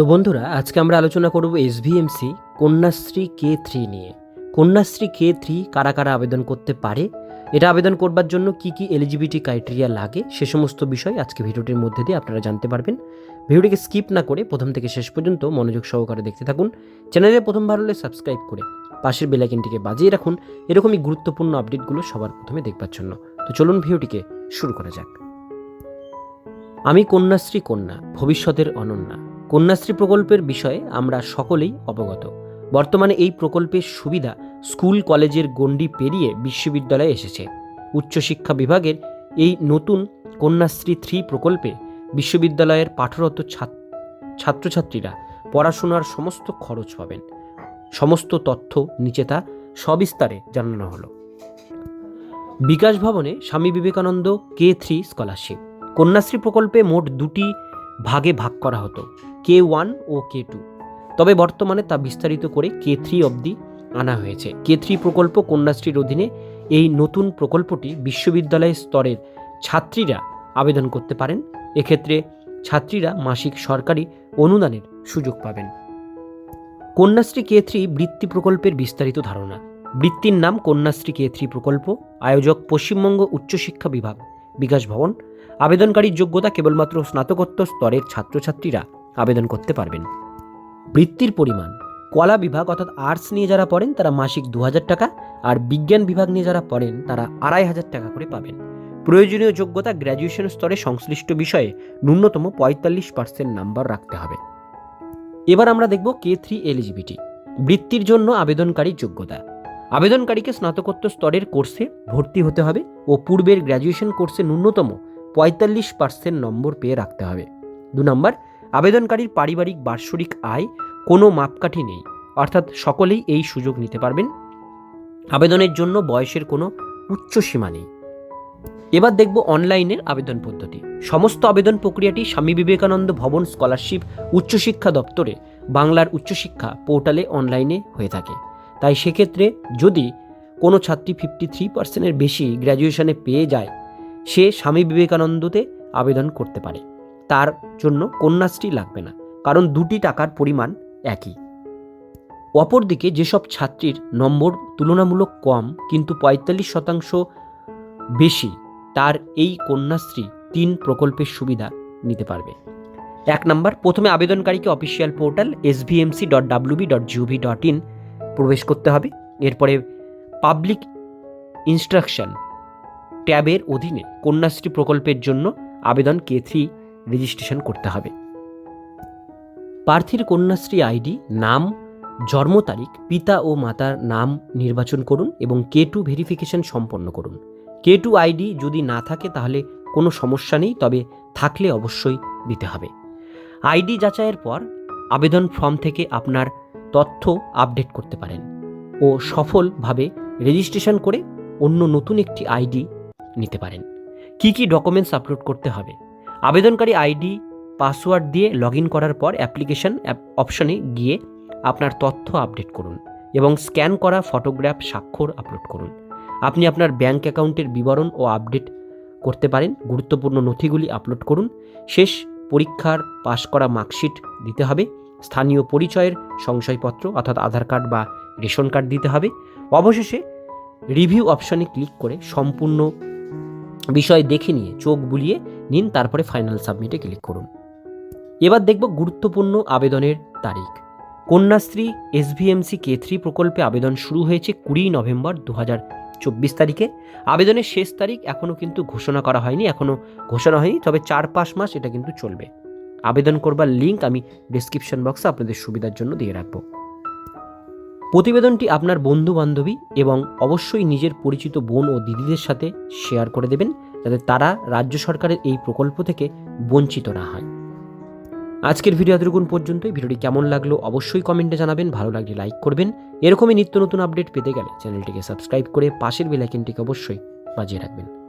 তো বন্ধুরা, আজকে আমরা আলোচনা করব এসভিএমসি কন্যাশ্রী কে থ্রি নিয়ে। কন্যাশ্রী কে থ্রি কারা কারা আবেদন করতে পারে? এটা আবেদন করবার জন্য কি কি এলিজিবিলিটি ক্রাইটেরিয়া লাগে? সে সমস্ত বিষয় আজকে ভিডিওটির মধ্যে দিয়ে আপনারা জানতে পারবেন। ভিডিওটিকে স্কিপ না করে প্রথম থেকে শেষ পর্যন্ত মনোযোগ সহকারে দেখতে থাকুন। চ্যানেলে প্রথমবার হলে সাবস্ক্রাইব করে পাশের বেলাইকিনটিকে বাজিয়ে রাখুন। এরকমই গুরুত্বপূর্ণ আপডেটগুলো সবার প্রথমে দেখবার জন্য। তো চলুন ভিডিওটিকে শুরু করা যাক। আমি কন্যাশ্রী কন্যা, ভবিষ্যতের অনন্যা। কন্যাশ্রী প্রকল্পের বিষয়ে আমরা সকলেই অবগত। বর্তমানে এই প্রকল্পের সুবিধা স্কুল কলেজের গণ্ডি পেরিয়ে বিশ্ববিদ্যালয়ে এসেছে। উচ্চশিক্ষা বিভাগের এই নতুন কন্যাশ্রী থ্রি প্রকল্পে বিশ্ববিদ্যালয়ের পাঠরত ছাত- ছাত্রছাত্রীরা পড়াশোনার সমস্ত খরচ পাবেন। সমস্ত তথ্য নিচে তা সবিস্তারে জানানো হলো। বিকাশ ভবনে Swami Vivekananda K three scholarship. Kanyashree প্রকল্পে মোট দুটি ভাগে ভাগ করা হতো, কে ওয়ান ও কে টু। তবে বর্তমানে তা বিস্তারিত করে কে থ্রি অবধি আনা হয়েছে। কে থ্রি প্রকল্প কন্যাশ্রীর অধীনে এই নতুন প্রকল্পটি বিশ্ববিদ্যালয় স্তরের ছাত্রীরা আবেদন করতে পারেন। এক্ষেত্রে ছাত্রীরা মাসিক সরকারি অনুদানের সুযোগ পাবেন। কন্যাশ্রী কে থ্রি বৃত্তি প্রকল্পের বিস্তারিত ধারণা। বৃত্তির নাম কন্যাশ্রী কে থ্রি প্রকল্প। আয়োজক পশ্চিমবঙ্গ উচ্চশিক্ষা বিভাগ। বিকাশ ভবন। আবেদনকারীর যোগ্যতা কেবলমাত্র স্নাতকোত্তর স্তরের ছাত্রছাত্রীরা আবেদন করতে পারবেন। বৃত্তির পরিমাণ। কলা বিভাগ অর্থাৎ আর্টস নিয়ে যারা পড়েন, তারা মাসিক দু হাজার টাকা আর বিজ্ঞান বিভাগ নিয়ে যারা পড়েন, তারা আড়াই হাজার টাকা করে পাবেন। প্রয়োজনীয় যোগ্যতা গ্র্যাজুয়েশন স্তরে সংশ্লিষ্ট বিষয়ে ন্যূনতম পঁয়তাল্লিশ পার্সেন্ট নাম্বার রাখতে হবে। এবার আমরা দেখব কে থ্রি এলিজিবিলিটি। বৃত্তির জন্য আবেদনকারীর যোগ্যতা। আবেদনকারীকে স্নাতকোত্তর স্তরের কোর্সে ভর্তি হতে হবে ও পূর্বের গ্র্যাজুয়েশন কোর্সে ন্যূনতম পঁয়তাল্লিশ পার্সেন্ট নম্বর পেয়ে রাখতে হবে। দু নম্বর, আবেদনকারীর পারিবারিক বার্ষিক আয় কোনো মাপকাঠি নেই, অর্থাৎ সকলেই এই সুযোগ নিতে পারবেন। আবেদনের জন্য বয়সের কোনো উচ্চ সীমা নেই। এবার দেখব অনলাইনের আবেদন পদ্ধতি। সমস্ত আবেদন প্রক্রিয়াটি স্বামী বিবেকানন্দ ভবন স্কলারশিপ উচ্চশিক্ষা দপ্তরে বাংলার উচ্চশিক্ষা পোর্টালে অনলাইনে হয়ে থাকে। তাই সেক্ষেত্রে যদি কোনো ছাত্রী ফিফটি থ্রি পার্সেন্টের বেশি গ্র্যাজুয়েশনে পেয়ে যায়, সে স্বামী বিবেকানন্দতে আবেদন করতে পারে। তার জন্য কন্যাশ্রী লাগবে না, কারণ দুটি টাকার পরিমাণ একই। অপরদিকে যেসব ছাত্রীর নম্বর তুলনামূলক কম, কিন্তু পঁয়তাল্লিশ শতাংশ বেশি, তার এই কন্যাশ্রী তিন প্রকল্পের সুবিধা নিতে পারবে। এক নম্বর, প্রথমে আবেদনকারীকে official portal SVMC dot WB dot GOV dot in প্রবেশ করতে হবে। এরপরে পাবলিক ইনস্ট্রাকশন ট্যাবের অধীনে কন্যাশ্রী প্রকল্পের জন্য আবেদন কে থ্রি রেজিস্ট্রেশন করতে হবে। প্রার্থীর কন্যাশ্রী আইডি, নাম, জন্ম তারিখ, পিতা ও মাতার নাম নির্বাচন করুন এবং কে টু ভেরিফিকেশন সম্পন্ন করুন। কে টু আইডি যদি না থাকে তাহলে কোনো সমস্যা নেই, তবে থাকলে অবশ্যই দিতে হবে। আইডি যাচাইয়ের পর আবেদন ফর্ম থেকে আপনার তথ্য আপডেট করতে পারেন ও সফলভাবে রেজিস্ট্রেশন করে অন্য নতুন একটি আইডি নিতে পারেন। কি কি ডকুমেন্টস আপলোড করতে হবে? আবেদনকারী আইডি পাসওয়ার্ড দিয়ে লগ ইন করার পর অ্যাপ্লিকেশন অপশনে গিয়ে আপনার তথ্য আপডেট করুন এবং স্ক্যান করা ফটোগ্রাফ স্বাক্ষর আপলোড করুন। আপনি আপনার ব্যাংক অ্যাকাউন্টের বিবরণ ও আপডেট করতে পারেন, গুরুত্বপূর্ণ নথিগুলি আপলোড করুন। শেষ পরীক্ষার পাশ করা মার্কশিট দিতে হবে। স্থানীয় পরিচয়ের সংশয়পত্র অর্থাৎ আধার কার্ড বা রেশন কার্ড দিতে হবে। অবশেষে রিভিউ অপশনে ক্লিক করে সম্পূর্ণ বিষয় দেখে নিয়ে চোখ বুলিয়ে নিন, তারপরে ফাইনাল সাবমিটে ক্লিক করুন। এবার দেখব গুরুত্বপূর্ণ আবেদনের তারিখ। কন্যাশ্রী এসভিএমসি কে থ্রি প্রকল্পে আবেদন শুরু হয়েছে কুড়ি নভেম্বর দু চব্বিশ তারিখে। আবেদনের শেষ তারিখ এখনও কিন্তু ঘোষণা করা হয়নি, এখনও ঘোষণা হয়নি, তবে চার পাঁচ মাস এটা কিন্তু চলবে। আবেদন করবার লিঙ্ক আমি ডিসক্রিপশন বক্সে আপনাদের সুবিধার জন্য দিয়ে রাখব। প্রতিবেদনটি আপনার বন্ধু বান্ধবী এবং অবশ্যই নিজের পরিচিত বোন ও দিদিদের সাথে শেয়ার করে দেবেন, যাতে তারা রাজ্য সরকারের এই প্রকল্প থেকে বঞ্চিত না হয়। আজকের ভিডিও এতটুকুন পর্যন্তই। ভিডিওটি কেমন লাগল অবশ্যই কমেন্টে জানাবেন, ভালো লাগলে লাইক করবেন। এরকমই নিত্য নতুন আপডেট পেতে গেলে চ্যানেলটিকে সাবস্ক্রাইব করে পাশের বেলাইকেনটিকে অবশ্যই বাজিয়ে রাখবেন।